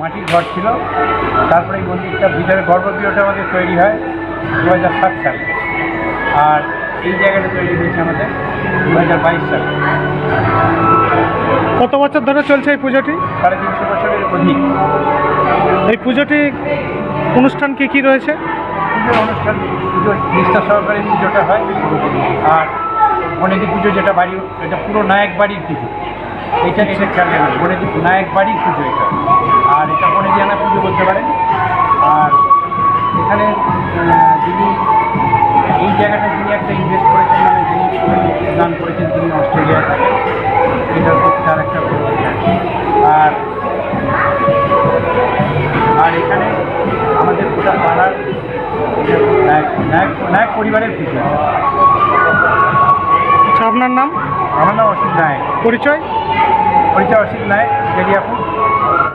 মাটির ঘর ছিল। তারপরে এই মন্দিরটা ভিতরে গর্ভগৃহটা আমাদের তৈরি হয় দু হাজার সাত সালে। আর এই জায়গাটা তৈরি হয়েছে আমাদের দু হাজার বাইশ সালে। কত বছর ধরে চলছে এই পুজোটি? সাড়ে তিনশো বছরের অধিক। এই পুজোটি অনুষ্ঠান কি কি রয়েছে? পুজোর অনুষ্ঠান পুজো নিষ্ঠা সহকারে পুজোটা হয়। আর গণেশ পুজো যেটা বাড়ি এটা পুরো নায়ক বাড়ির পুজো। এটা এটা খেয়াল রাখবেন নায়ক বাড়ির পুজো এটা। আর এটা পরে বনেদিয়ানা পুজো বলতে পারেন। আর এখানে যিনি এই জায়গাটা যিনি একটা ইনভেস্ট করেছেন মানে যিনি দান করেছেন তিনি অস্ট্রেলিয়ায় থাকেন। এটার প্রতি তার একটা আর আর এখানে আমাদের গোটা পাড়ার নায়ক পরিবারের পুজো আচ্ছা আপনার নাম? আমার নাম অসিত নায়ক। পরিচয়? পরিচয় অসিত নায়ক গেরিয়াপুর